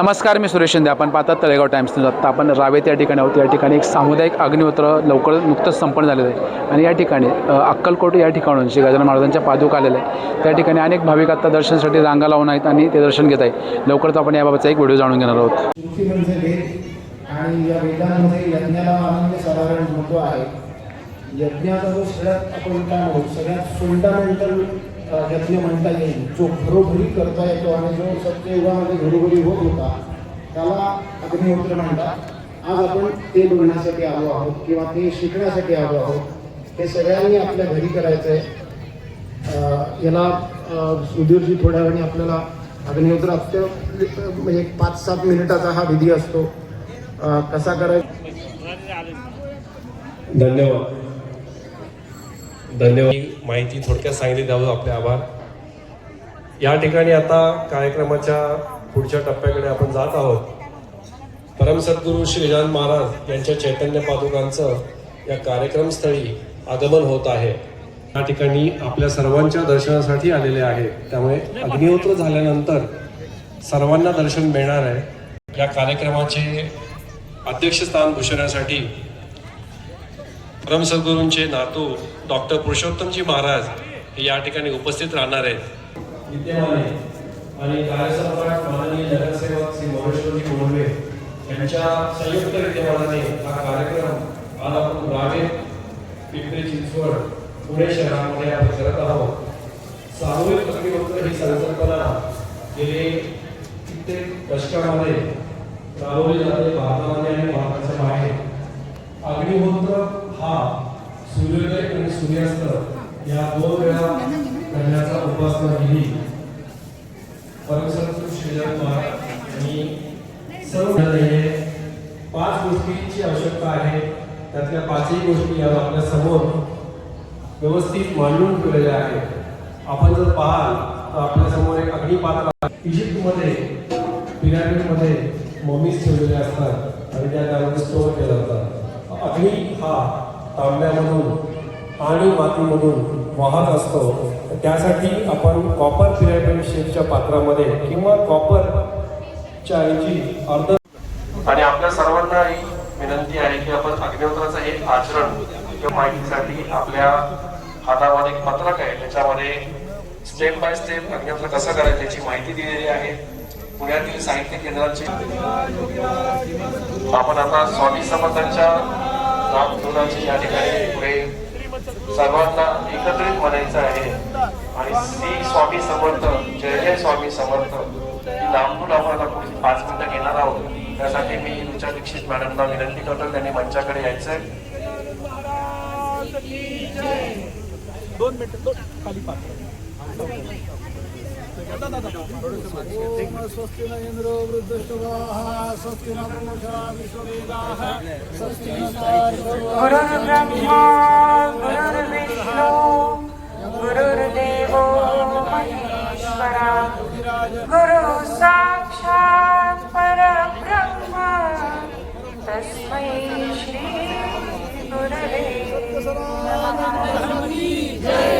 नमस्कार मी सुरेश शिंदे. आपण पाहतात तळेगाव टाइम्स न्यूज. आत्ता आपण रावेत या ठिकाणी आहोत. या ठिकाणी एक सामुदायिक अग्निहोत्र लवकर नुकतंच संपन्न झालेलं आहे. आणि या ठिकाणी अक्कलकोट या ठिकाणून श्री गजानन महाराजांच्या पादुका आलेल्या आहे त्या ठिकाणी अनेक भाविक आत्ता दर्शनासाठी रांगा लावून आहेत आणि ते दर्शन घेत आहे लवकरच आपण याबाबतचा एक व्हिडिओ जाणून घेणार आहोत. आणि या वेदांमध्ये यज्ञाला अनन्यसाधारण महत्त्व आहे. यज्ञाचा जो सगळ्यात आपण काय म्हणू सगळ्यात फंडामेंटल यज्ञ म्हणता येईल. जो घरोघरी करता येतो आणि जो सत्ययुगामध्ये घरोघरी होत होता त्याला अग्निहोत्र म्हणतात. आज आपण ते बघण्यासाठी आलो आहोत किंवा ते शिकण्यासाठी आलो आहोत. हे सगळ्यांनी आपल्या घरी करायचं आहे याला सुधीरजी थोड्या वेळाने आपल्याला अग्निहोत्र अत्य म्हणजे एक पाच सात मिनिटाचा हा विधी असतो. कसा करायचा? धन्यवाद. धन्यवाद. माहिती थोडक्यात सांगितली त्याबद्दल आपले आभार. या ठिकाणी आता कार्यक्रमाच्या पुढच्या टप्प्याकडे आपण जात आहोत. परमसद्गुरू श्री गजानन महाराज यांच्या चैतन्य पादुकांचं या कार्यक्रमस्थळी आगमन होत आहे. या ठिकाणी आपल्या सर्वांच्या दर्शनासाठी आलेले आहे. त्यामुळे अग्निहोत्र झाल्यानंतर सर्वांना दर्शन मिळणार आहे. या कार्यक्रमाचे अध्यक्षस्थान भूषवण्यासाठी परमसद्गुरूंचे नातू डॉक्टर पुरुषोत्तमजी महाराज हे या ठिकाणी उपस्थित राहणार आहेत. विद्यमान आहे आणि कार्यसम्राट माननीय नगरसेवक श्री यांच्या संयुक्त विद्यमानाने हा कार्यक्रम आज आपण रावे पिंपरी चिंचवड पुणे शहरामध्ये आपण करत आहोत. सामूहिक अग्निहोत्र ही संकल्पना गेले कित्येक दशकामध्ये राबवली जाते. भारतामध्ये आणि भारताच्या बाहेर अग्निहोत्र हा सूर्योदय आणि सूर्यास्त या दोन वेळा करण्याचा उपासना केली परमसंत श्रीधर महाराज यांनी सर्व पाच गोष्टींची आवश्यकता आहे. त्यातल्या पाचही गोष्टी आज आपल्यासमोर व्यवस्थित मांडून ठेवलेल्या आहेत. आपण जर पाहाल तर आपल्यासमोर एक अग्निपात्र इजिप्तमध्ये पिरामिडमध्ये मम्मीज ठेवलेल्या असतात आणि त्या त्यामध्ये स्टोअर केला जातात. अग्नी हा तांब्यामधून आणि मातीमधून वाहत असतो. त्यासाठी आपण कॉपर पिरामिड शेपच्या पात्रामध्ये किंवा कॉपरच्या ऐवजी अर्ध आणि आपल्या सर्वांना ही विनंती आहे की आपण अग्निहोत्राचं हे आचरण किंवा माहितीसाठी आपल्या हातामध्ये एक पत्रक आहे. त्याच्यामध्ये स्टेप बाय स्टेप अग्निहोत्र कसं करायचं याची माहिती दिलेली आहे. पुण्यातील साहित्य केंद्राची आपण आता स्वामी समर्थांच्या नामधुनाची या ठिकाणी पुढे सर्वांना एकत्रित म्हणायचं आहे. आणि श्री स्वामी समर्थ जय जय स्वामी समर्थ नामधून आम्हाला पुढे पाच मिनिटं घेणार आहोत. त्यासाठी मी रुचा दीक्षित मॅडमना विनंती करतो त्यांनी मंचाकडे यायचंय. स्वस्ति न इंद्रो वृद्धश्रवाः स्वस्ति न विश्ववेदाः स्वस्ति गुरुर्ब्रह्मा गुरुर्विष्णु गुरुर्देवो महेश्वरा गुरु साक्षात् परब्रह्म. तस्मै श्री गुरवे नमः.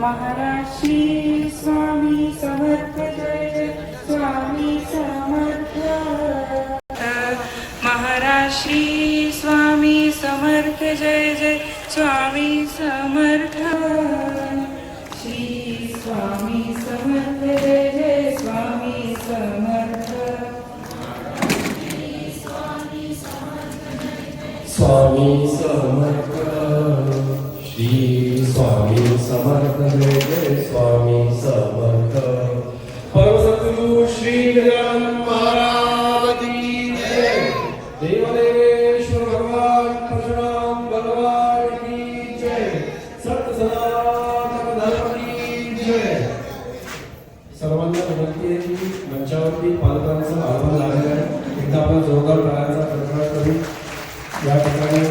महाराज स्वामी समर्थ जय स्वामी समर्थ. महाराज स्वामी समर्थ जय जय स्वामी समर्थ. श्री स्वामी समर्थ जय जय स्वामी समर्थ. स्वामी समर्थ. श्री समर्थ जय स्वामी समर्थ. परसद्गुरु श्री गजानन महाराज की जय. देवदेवेश्वर भगवान परशुराम भगवान की जय. सत सनातन धर्म की जय. सर्वांना विनंती आहे की मंचावरती पालकांचं आव्हान लागलं आहे. एकदा आपण जोरदार टाळायचा प्रकार करू. या ठिकाणी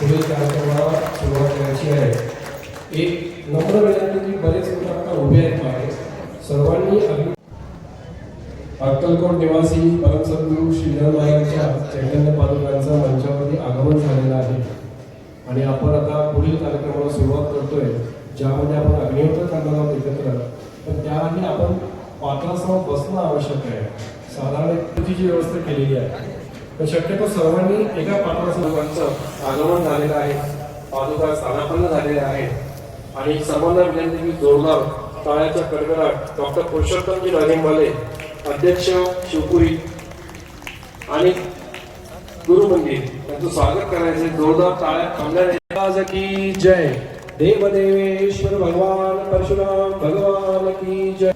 पुढील कार्यक्रमाला सुरुवात करायची आहे. एक नम्र विनंती की बरेच लोक आता उभे आहेत मागे. सर्वांनी अक्कलकोट निवासी परमसद्गुरू श्रीधर यांच्या चैतन्य पादुकांचं मंचावरती आगमन झालेलं आहे. आणि आपण आता पुढील कार्यक्रमाला सुरुवात करतोय ज्यामध्ये आपण अग्निहोत्र करणार आहोत एकत्र पण त्याआधी आपण पात्रासमोर बसणं आवश्यक आहे. साधारण एक जी व्यवस्था केलेली आहे. तर शक्यतो सर्वांनी एका पात्रासमोरचं आगमन झालेलं आहे. पादुका स्थानापन्न झालेल्या आहेत. आणि सर्वांना विनंती की जोरदार टाळ्याच्या कडकडाट डॉक्टर पुरुषोत्तमजी राजेंबाले अध्यक्ष शिवपुरी आणि गुरु मंदिर यांचं स्वागत करायचे जोरदार टाळ्या थांबण्याने की जय. देव देवेश्वर भगवान परशुराम भगवान की जय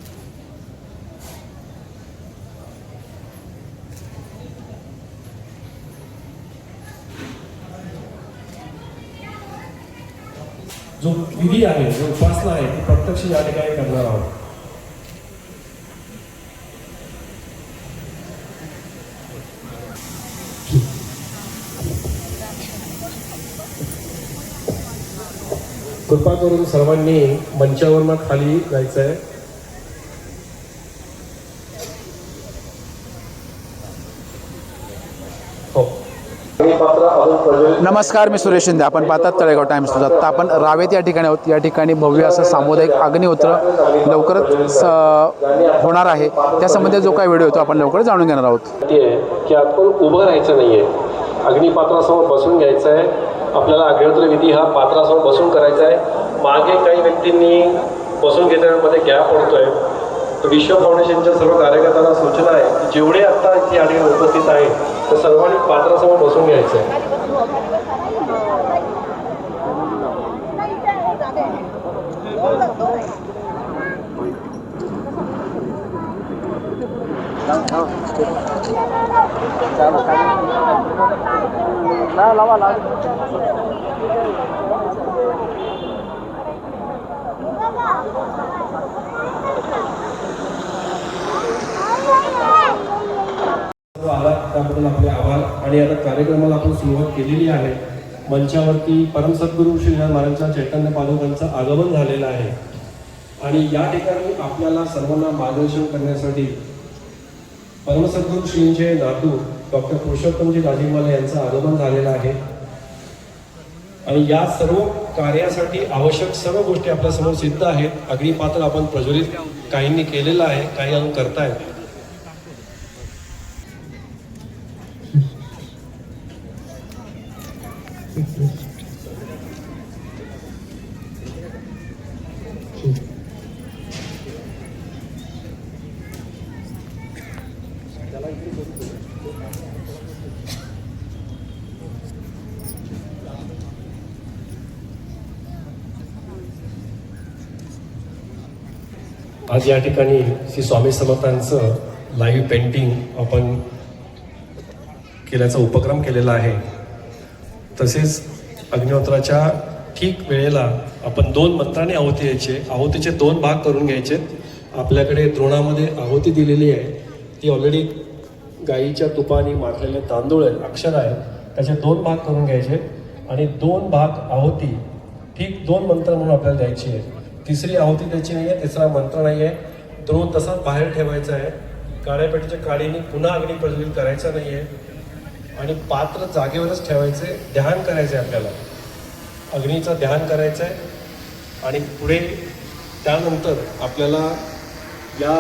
जो विधी आहे जो उपासना आहे ती प्रत्यक्ष या ठिकाणी करणार आहोत. कृपा करून सर्वांनी मंचावरनं खाली जायचं आहे हो नमस्कार मी सुरेश शिंदे. आपण पाहतात तळेगाव टाइम्स आत्ता आपण रावेत या ठिकाणी आहोत. या ठिकाणी भव्य असं सामुदायिक अग्निहोत्र लवकरच स होणार आहे. त्यासंबंधी जो काही व्हिडिओ तो आपण लवकर जाणून घेणार आहोत. ते आहे की आपण उभं राहायचं नाही आहे अग्निपात्रासमोर बसून घ्यायचं आहे आपल्याला अग्निहोत्र विधी हा पात्रासमोर बसून करायचा आहे मागे काही व्यक्तींनी बसून घेतल्यामध्ये गॅप पडतोय. तर विश्व फाउंडेशनच्या सर्व कार्यकर्त्यांना सूचना आहे जेवढे आत्ता इथे या ठिकाणी उपस्थित आहेत तर सर्वांनी पात्रासमोर बसून घ्यायचं आहे 好。来，老万来。सर्व आला त्याबद्दल आपले आभार. आणि आता कार्यक्रमाला आपण सुरुवात केलेली आहे. मंचावरती परमसद्गुरू श्रीनाथ महाराजांच्या चैतन्य पादुकांचं आगमन झालेलं आहे. आणि या ठिकाणी आपल्याला सर्वांना मार्गदर्शन करण्यासाठी परमसद्गुरू श्रींचे नातू डॉक्टर पुरुषोत्तमजी राजीमाला यांचं आगमन झालेलं आहे. आणि या सर्व कार्यासाठी आवश्यक सर्व गोष्टी आपल्यासमोर सिद्ध आहेत. अग्निपात्र आपण प्रज्वलित काहींनी केलेलं आहे काही अजून करतायत. आज या ठिकाणी श्री स्वामी समर्थांचं लाईव्ह पेंटिंग आपण केल्याचा उपक्रम केलेला आहे. तसेच अग्निहोत्राच्या ठीक वेळेला आपण दोन मंत्राने आहुती यायचे आहुतीचे दोन भाग करून घ्यायचे. आपल्याकडे द्रोणामध्ये आहुती दिलेली आहे. ती ऑलरेडी गाईच्या तुपाने मारलेले तांदूळ आहे अक्षर आहे त्याचे दोन भाग करून घ्यायचे आणि दोन भाग आहुती ठीक दोन मंत्र म्हणून आपल्याला द्यायची आहे. तिसरी आहुती द्यायची नाही आहे तिसरा मंत्र नाही आहे द्रोण तसाच बाहेर ठेवायचा आहे. काळ्या काळीने काडीने पुन्हा अग्नी प्रज्वलित करायचा नाही आहे आणि पात्र जागेवरच ठेवायचे ध्यान करायचं आहे आपल्याला. अग्नीचं ध्यान करायचं आहे आणि पुढे त्यानंतर आपल्याला या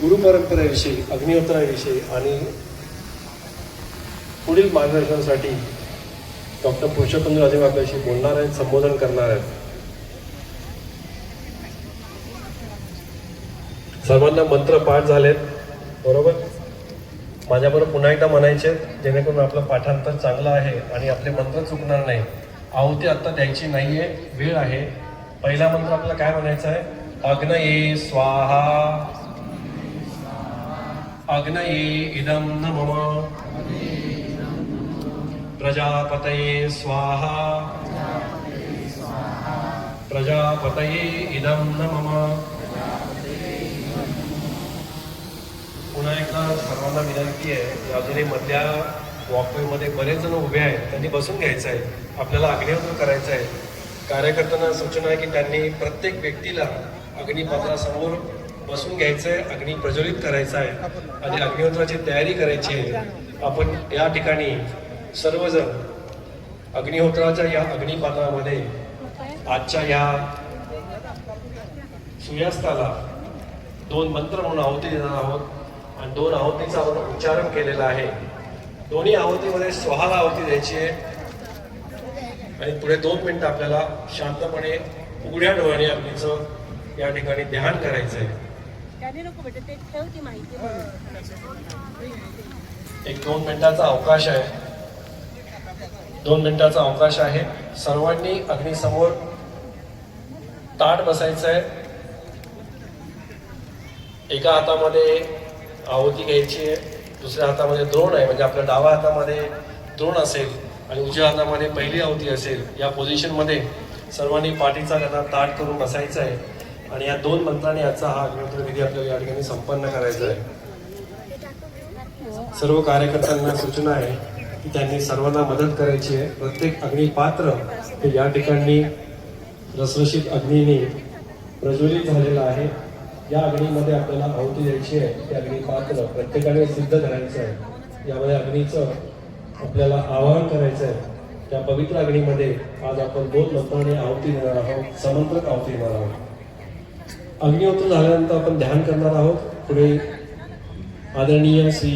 गुरुपरंपरेविषयी अग्निहोत्राविषयी आणि पुढील मार्गदर्शनासाठी डॉक्टर पुरुषोत्तम राजे आपल्याशी बोलणार आहेत संबोधन करणार आहेत. सर्वांना मंत्र पाठ झालेत बरोबर? माझ्याबरोबर पुन्हा एकदा म्हणायचे जेणेकरून आपलं पाठांतर चांगलं आहे आणि आपले मंत्र चुकणार नाही. आहुती आत्ता द्यायची आहे वेळ आहे. पहिला मंत्र आपल्याला काय म्हणायचा आहे? अग्न ये स्वाहा. अग्नये इदं न प्रजापतये स्वाहा। प्रजापतये इदं न पुन्हा एकदा सर्वांना विनंती आहे अजूनही मधल्या वॉकवेमध्ये बरेच जण उभे आहेत त्यांनी बसून घ्यायचं आहे आपल्याला अग्निहोत्र करायचं आहे कार्यकर्त्यांना सूचना आहे की त्यांनी प्रत्येक व्यक्तीला अग्निपात्रासमोर बसून घ्यायचं आहे अग्नी प्रज्वलित करायचा आहे आणि अग्निहोत्राची तयारी करायची आहे. आपण या ठिकाणी सर्वजण अग्निहोत्राच्या या अग्निपात्रामध्ये आजच्या या सूर्यास्ताला दोन मंत्र म्हणून आहुती देणार आहोत आणि दोन आहुतीचा आपण उच्चारण केलेला आहे. दोन्ही आहुतीमध्ये स्वहाला आहुती द्यायची आहे. आणि पुढे दोन मिनिटं आपल्याला शांतपणे उघड्या डोळ्याने अग्नीचं या ठिकाणी ध्यान करायचं आहे त्याने नको बेटा ते ठेव ती माहिती म्हणून. एक दोन मिनिटाचा अवकाश आहे. दोन मिनिटाचा अवकाश आहे. सर्वांनी अग्नीसमोर ताट बसायचं आहे एका हातामध्ये आहुती घ्यायची आहे दुसऱ्या हातामध्ये द्रोण आहे म्हणजे आपल्या डाव्या हातामध्ये द्रोण असेल आणि उजव्या हातामध्ये पहिली आहुती असेल या पोझिशनमध्ये सर्वांनी पाठीचा त्यांना ताट करून बसायचं आहे आणि या दोन मंत्रांनी याचा हा अग्निहोत्र विधी आपल्याला या ठिकाणी संपन्न करायचा आहे सर्व कार्यकर्त्यांना सूचना आहे की त्यांनी सर्वांना मदत करायची आहे. प्रत्येक अग्निपात्र हे या ठिकाणी रसरशीत अग्नीने प्रज्वलित झालेलं आहे. या अग्नीमध्ये आपल्याला आहुती द्यायची आहे. ते अग्निपात्र प्रत्येकाने सिद्ध करायचं आहे. यामध्ये अग्नीचं आपल्याला आवाहन करायचं आहे. त्या पवित्र अग्नीमध्ये आज आपण दोन मंत्राने आहुती देणार आहोत. समंत्रक आहुती देणार आहोत. अग्निहोत्र झाल्यानंतर आपण ध्यान करणार आहोत. पुढे आदरणीय श्री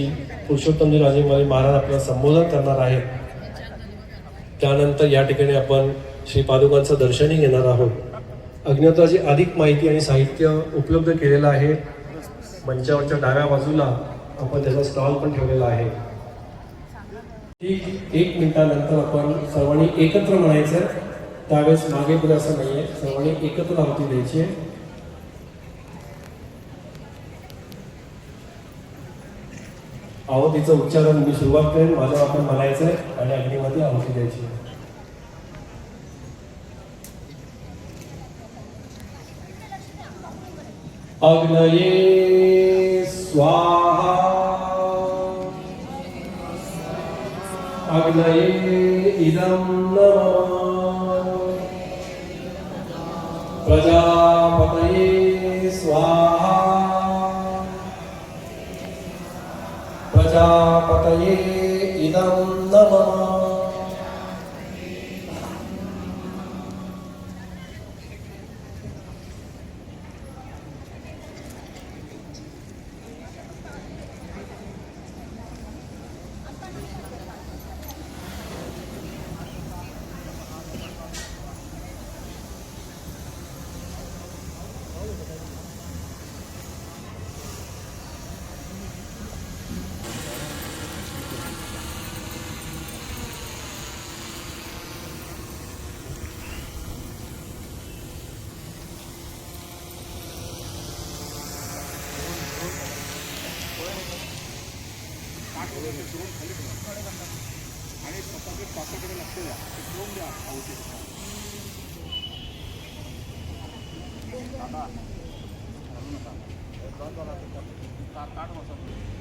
पुरुषोत्तमजी राजेमाली महाराज आपल्याला संबोधन करणार आहेत. त्यानंतर या ठिकाणी आपण श्री पादुकांचं दर्शनही घेणार आहोत. अग्निहोत्राची अधिक माहिती आणि साहित्य उपलब्ध केलेलं आहे. मंचावरच्या डाव्या बाजूला आपण त्याचा स्टॉल पण ठेवलेला आहे. ठीक एक मिनिटानंतर आपण सर्वांनी एकत्र म्हणायचं त्यावेळेस मागे पुढे असं नाहीये. सर्वांनी एकत्र आहुती द्यायची आहे. आहुतीचं उच्चारण मी सुरुवात करेन माझं आपण म्हणायचं आहे आणि अग्नीमध्ये आहुती द्यायची अग्नये स्वाहा. अग्नये इदं नमः. प्रजापतये स्वाहा. प्रजापतये इदं नमः। ड्रोन खाली ठेवा आणि स्वतःचे पाकाकडे लक्ष द्या ड्रोन द्या आवश्यक दादा काढू नका